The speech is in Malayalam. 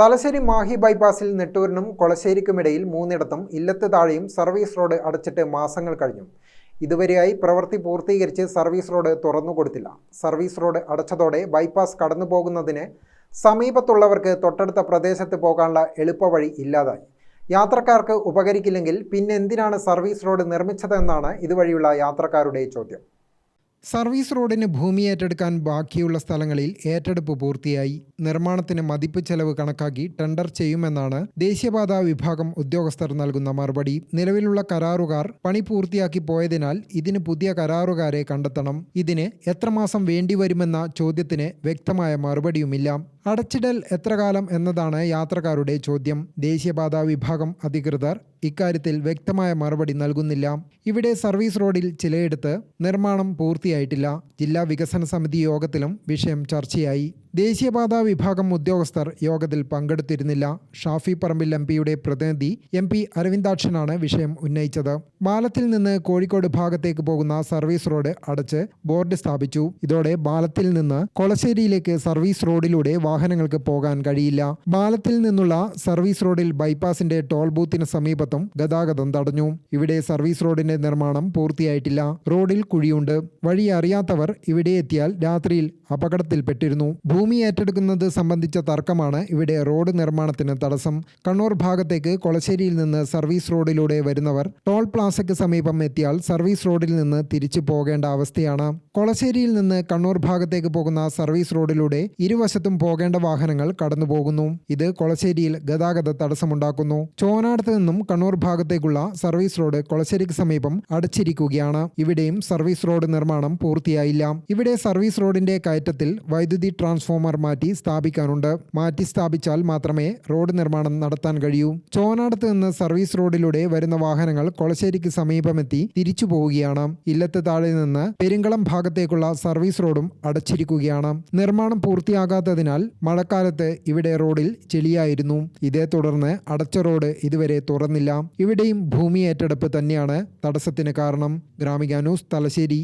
തലശ്ശേരി മാഹി ബൈപ്പാസിൽ നെട്ടൂരിനും കൊളശ്ശേരിക്കുമിടയിൽ മൂന്നിടത്തും ഇല്ലത്ത് താഴെയും സർവീസ് റോഡ് അടച്ചിട്ട് മാസങ്ങൾ കഴിഞ്ഞു. ഇതുവരെയായി പ്രവൃത്തി പൂർത്തീകരിച്ച് സർവീസ് റോഡ് തുറന്നു കൊടുത്തില്ല. സർവീസ് റോഡ് അടച്ചതോടെ ബൈപ്പാസ് കടന്നു പോകുന്നതിന് സമീപത്തുള്ളവർക്ക് തൊട്ടടുത്ത പ്രദേശത്ത് പോകാനുള്ള എളുപ്പവഴി ഇല്ലാതായി. യാത്രക്കാർക്ക് ഉപകരിക്കില്ലെങ്കിൽ പിന്നെന്തിനാണ് സർവീസ് റോഡ് നിർമ്മിച്ചതെന്നാണ് ഇതുവഴിയുള്ള യാത്രക്കാരുടെ ചോദ്യം. സർവീസ് റോഡിന് ഭൂമി ഏറ്റെടുക്കാൻ ബാക്കിയുള്ള സ്ഥലങ്ങളിൽ ഏറ്റെടുപ്പ് പൂർത്തിയായി. നിർമ്മാണത്തിന് മതിപ്പ് ചെലവ് കണക്കാക്കി ടെൻഡർ ചെയ്യുമെന്നാണ് ദേശീയപാതാ വിഭാഗം ഉദ്യോഗസ്ഥർ നൽകുന്ന മറുപടി. നിലവിലുള്ള കരാറുകാർ പണി പൂർത്തിയാക്കി പോയതിനാൽ ഇതിന് പുതിയ കരാറുകാരെ കണ്ടെത്തണം. ഇതിന് എത്രമാസം വേണ്ടിവരുമെന്ന ചോദ്യത്തിന് വ്യക്തമായ മറുപടിയുമില്ല. അടച്ചിടൽ എത്ര കാലം എന്നതാണ് യാത്രക്കാരുടെ ചോദ്യം. ദേശീയപാതാ വിഭാഗം അധികൃതർ ഇക്കാര്യത്തിൽ വ്യക്തമായ മറുപടി നൽകുന്നില്ല. ഇവിടെ സർവീസ് റോഡിൽ ചിലയിടത്ത് നിർമ്മാണം പൂർത്തിയായിട്ടില്ല. ജില്ലാ വികസന സമിതി യോഗത്തിലും വിഷയം ചർച്ചയായി. ദേശീയപാത വിഭാഗം ഉദ്യോഗസ്ഥർ യോഗത്തിൽ പങ്കെടുത്തിരുന്നില്ല. ഷാഫി പറമ്പിൽ എം പിയുടെ പ്രതിനിധി എം പി അരവിന്ദാക്ഷനാണ് വിഷയം ഉന്നയിച്ചത്. ബാലത്തിൽ നിന്ന് കോഴിക്കോട് ഭാഗത്തേക്ക് പോകുന്ന സർവീസ് റോഡ് അടച്ച് ബോർഡ് സ്ഥാപിച്ചു. ഇതോടെ ബാലത്തിൽ നിന്ന് കൊളശ്ശേരിയിലേക്ക് സർവീസ് റോഡിലൂടെ വാഹനങ്ങൾക്ക് പോകാൻ കഴിയില്ല. ബാലത്തിൽ നിന്നുള്ള സർവീസ് റോഡിൽ ബൈപ്പാസിന്റെ ടോൾ ബൂത്തിന് സമീപത്തും ഗതാഗതം തടഞ്ഞു. ഇവിടെ സർവീസ് റോഡിന്റെ നിർമ്മാണം പൂർത്തിയായിട്ടില്ല. റോഡിൽ കുഴിയുണ്ട്. വഴി അറിയാത്തവർ ഇവിടെ എത്തിയാൽ രാത്രിയിൽ അപകടത്തിൽപ്പെട്ടിരുന്നു. ഭൂമി ഏറ്റെടുക്കുന്നത് സംബന്ധിച്ച തർക്കമാണ് ഇവിടെ റോഡ് നിർമ്മാണത്തിന് തടസ്സം. കണ്ണൂർ ഭാഗത്തേക്ക് കൊളശ്ശേരിയിൽ നിന്ന് സർവീസ് റോഡിലൂടെ വരുന്നവർ ടോൾ പ്ലാസയ്ക്ക് സമീപം എത്തിയാൽ സർവീസ് റോഡിൽ നിന്ന് തിരിച്ചു പോകേണ്ട അവസ്ഥയാണ്. കൊളശ്ശേരിയിൽ നിന്ന് കണ്ണൂർ ഭാഗത്തേക്ക് പോകുന്ന സർവീസ് റോഡിലൂടെ ഇരുവശത്തും പോകേണ്ട വാഹനങ്ങൾ കടന്നുപോകുന്നു. ഇത് കൊളശ്ശേരിയിൽ ഗതാഗത തടസ്സമുണ്ടാക്കുന്നു. ചോനാടത്ത് നിന്നും കണ്ണൂർ ഭാഗത്തേക്കുള്ള സർവീസ് റോഡ് കൊളശ്ശേരിക്ക് സമീപം അടച്ചിരിക്കുകയാണ്. ഇവിടെയും സർവീസ് റോഡ് നിർമ്മാണം പൂർത്തിയായില്ല. ഇവിടെ സർവീസ് റോഡിന്റെ കയറ്റത്തിൽ വൈദ്യുതി ട്രാൻസ്ഫോമർ മാറ്റി സ്ഥാപിക്കാനുണ്ട്. മാറ്റി സ്ഥാപിച്ചാൽ മാത്രമേ റോഡ് നിർമ്മാണം നടത്താൻ കഴിയൂ. ചോനാടത്ത് നിന്ന് സർവീസ് റോഡിലൂടെ വരുന്ന വാഹനങ്ങൾ കൊളശ്ശേരിക്ക് സമീപമെത്തി തിരിച്ചു പോവുകയാണ്. ഇല്ലത്ത് താഴെ നിന്ന് പെരിങ്കളം ഭാഗത്തേക്കുള്ള സർവീസ് റോഡും അടച്ചിരിക്കുകയാണ്. നിർമ്മാണം പൂർത്തിയാകാത്തതിനാൽ മഴക്കാലത്ത് ഇവിടെ റോഡിൽ ചെളിയായിരുന്നു. ഇതേ തുടർന്ന് അടച്ച റോഡ് ഇതുവരെ തുറന്നില്ല. ഇവിടെയും ഭൂമി ഏറ്റെടുപ്പ് തന്നെയാണ് തടസ്സത്തിന് കാരണം. ഗ്രാമിക ന്യൂസ് തലശ്ശേരി.